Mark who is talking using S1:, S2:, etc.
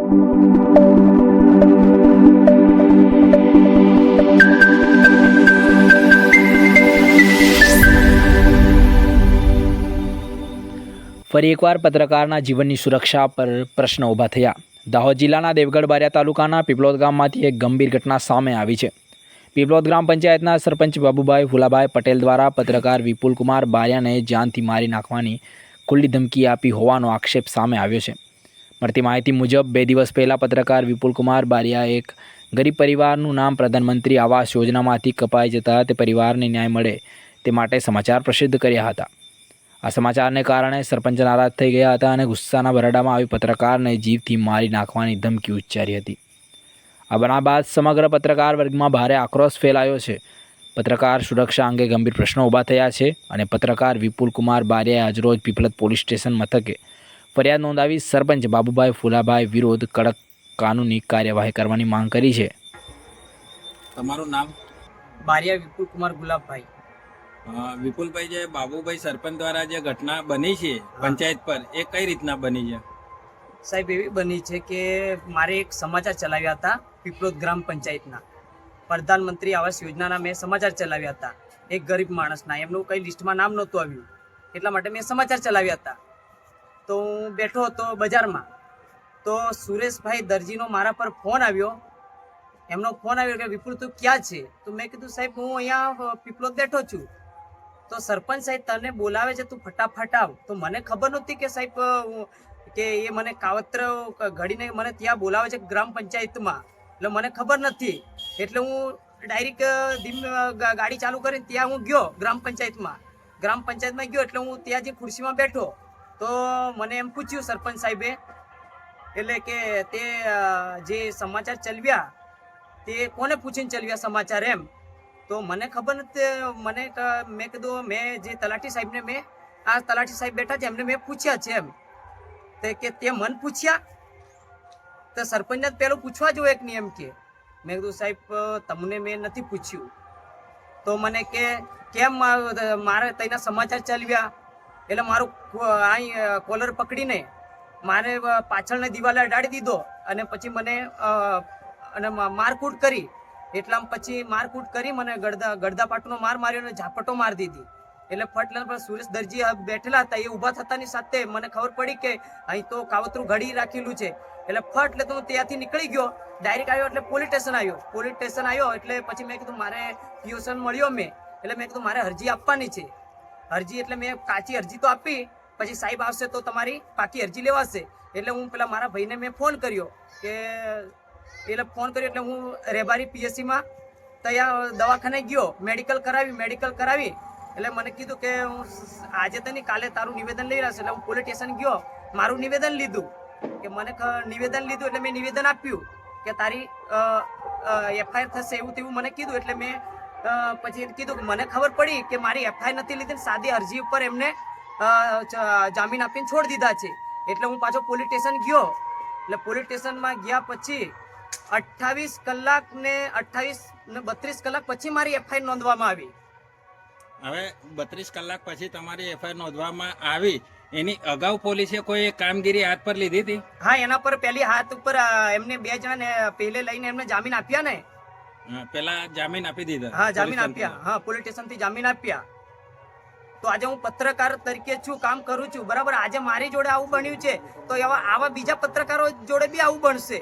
S1: ફરી એકવાર પત્રકારના જીવનની સુરક્ષા પર પ્રશ્ન ઊભા થયા. દાહોદ જિલ્લાના દેવગઢ બારિયા તાલુકાના પીપલોદ ગામમાંથી એક ગંભીર ઘટના સામે આવી છે. પીપલોદ ગ્રામ પંચાયતના સરપંચ બાબુભાઈ ફુલાભાઈ પટેલ દ્વારા પત્રકાર વિપુલકુમાર બારિયાને જાનથી મારી નાખવાની ખુલ્લી ધમકી આપી હોવાનો આક્ષેપ સામે આવ્યો છે. મળતી માહિતી મુજબ, બે દિવસ પહેલાં પત્રકાર વિપુલકુમાર બારિયા એક ગરીબ પરિવારનું નામ પ્રધાનમંત્રી આવાસ યોજનામાંથી કપાઈ જતા તે પરિવારને ન્યાય મળે તે માટે સમાચાર પ્રસિદ્ધ કર્યા હતા. આ સમાચારને કારણે સરપંચ નારાજ થઈ ગયા હતા અને ગુસ્સાના ભરડામાં આવી પત્રકારને જીવથી મારી નાખવાની ધમકી ઉચ્ચારી હતી. આ બનાવ બાદ સમગ્ર પત્રકાર વર્ગમાં ભારે આક્રોશ ફેલાયો છે. પત્રકાર સુરક્ષા અંગે ગંભીર પ્રશ્નો ઊભા થયા છે અને પત્રકાર વિપુલ કુમાર બારિયાએ આજરોજ પીપલત પોલીસ સ્ટેશન મથકે ફરિયાદ નોંધાવી સરપંચ બાબુભાઈ ફુલાભાઈ વિરોધ કડક કાનૂની કાર્યવાહી કરવાની માંગ કરી છે.
S2: તમારું નામ?
S3: બારિયા વિપુલ કુમાર ગુલાબભાઈ
S2: વિપુલભાઈ જે બાબુભાઈ સરપંચ દ્વારા જે ઘટના બની છે પંચાયત પર એ કઈ રીતના બની છે?
S3: સાહેબ એવી બની છે કે મારે એક સમાચાર ચલાવ્યા હતા પીપલોદ ગ્રામ પંચાયતના. પ્રધાનમંત્રી આવાસ યોજનાના મેં સમાચાર ચલાવ્યા હતા. એક ગરીબ માણસના એમનું કંઈ લિસ્ટમાં નામ નહોતું આવ્યું. એટલા માટે મેં સમાચાર ચલાવ્યા હતા. તો હું બેઠો હતો બજારમાં. તો સુરેશભાઈ દરજીનો મારા પર ફોન આવ્યો. એમનો ફોન આવ્યો કે, વિપુલ, તું ક્યાં છે? તો મેં કીધું, સાહેબ, હું અહીંયા પીપલોદ બેઠો છું. તો સરપંચ સાહેબ તને બોલાવે છે તું ફટાફટ આવ. તો મને ખબર નહોતી કે સાહેબ કે એ મને કાવત્ર ઘડીને મને ત્યાં બોલાવે છે ગ્રામ પંચાયતમાં. એટલે મને ખબર નથી. એટલે હું ડાયરેક્ટ ધીમ ગાડી ચાલુ કરીને ત્યાં હું ગયો ગ્રામ પંચાયતમાં. ગ્રામ પંચાયતમાં ગયો એટલે હું ત્યાં જે ખુરશીમાં બેઠો. તો મને એમ પૂછ્યું સરપંચ સાહેબે, એટલે કે તે જે સમાચાર ચલવ્યા તે કોને પૂછીને ચલવ્યા સમાચાર એમ? તો મને ખબર નથી, મને મેં કીધું, મેં જે તલાટી સાહેબને મેં, આ તલાટી સાહેબ બેઠા છે, એમને મેં પૂછ્યા છે એમ. તે કે તે મન પૂછ્યા? તો સરપંચને પહેલું પૂછવા જોઈએ એક નિયમ કે, મેં કીધું, સાહેબ તમને મેં નથી પૂછ્યું. તો મને કે, કેમ મારે તેના સમાચાર ચાલ્યા? એટલે મારું અહીં કોલર પકડીને મારે પાછળની દિવાલે અડાડી દીધો અને પછી મને અને મારકૂટ કરી. એટલા પછી મારકૂટ કરી મને ગડદા ગળદા પાટનો માર માર્યો અને ઝાપટો માર દીધી. એટલે ફટલા પર સુરેશ દરજી બેઠેલા હતા, એ ઊભા થતાની સાથે મને ખબર પડી કે અહીં તો કાવતરું ઘડી રાખેલું છે. એટલે ફટ એટલે તો હું ત્યાંથી નીકળી ગયો. ડાયરેક્ટ આવ્યો એટલે પોલીસ સ્ટેશન આવ્યો. પોલીસ સ્ટેશન આવ્યો એટલે પછી મેં કીધું, મારે પ્યુશન મળ્યો મેં. એટલે મેં કીધું, મારે અરજી આપવાની છે. અરજી એટલે મેં કાચી અરજી તો આપી, પછી સાહેબ આવશે તો તમારી પાકી અરજી લેવાશે. એટલે હું પેલા મારા ભાઈને મેં ફોન કર્યો કે, એટલે ફોન કર્યો એટલે હું રેબારી પીએસસીમાં ત્યાં દવાખાને ગયો મેડિકલ કરાવી મેડિકલ કરાવી. એટલે મને કીધું કે હું આજે તો નહીં, કાલે તારું નિવેદન લઈ રહેશે એટલે હું પોલીસ સ્ટેશન ગયો, મારું નિવેદન લીધું. કે મને નિવેદન લીધું એટલે મેં નિવેદન આપ્યું કે તારી એફઆઈઆર થશે એવું તેવું મને કીધું. એટલે મેં પછી કીધું કે મને ખબર પડી કે મારી એફઆઈઆર નથી લીધી સાદી અરજી ઉપર એમને જામીન આપીને છોડી દીધા છે. એટલે હું પાછો પોલીસ સ્ટેશન ગયો. એટલે પોલીસ સ્ટેશનમાં ગયા પછી અઠ્ઠાવીસ કલાક ને અઠ્ઠાવીસ ને બત્રીસ કલાક પછી મારી એફઆઈઆર નોંધવામાં આવી.
S2: હવે બત્રીસ કલાક પછી તમારી એફઆઈઆર નોંધવામાં આવી. એની અગાઉ પોલીસે કોઈ કામગીરી હાથ પર લીધી હતી?
S3: હા એના પર પહેલી હાથ ઉપર એમને બે જણ પહેલે લઈને એમને જામીન આપ્યા ને.
S2: પેલા જામીન આપી દીધા.
S3: હા જામીન આપ્યા. હા પોલીસ સ્ટેશનથી જામીન આપ્યા. તો આજે હું પત્રકાર તરીકે છું કામ કરું છું. બરાબર આજે મારી જોડે આવું બન્યું છે. તો એવા આવા બીજા પત્રકારો જોડે બી આવું બનશે.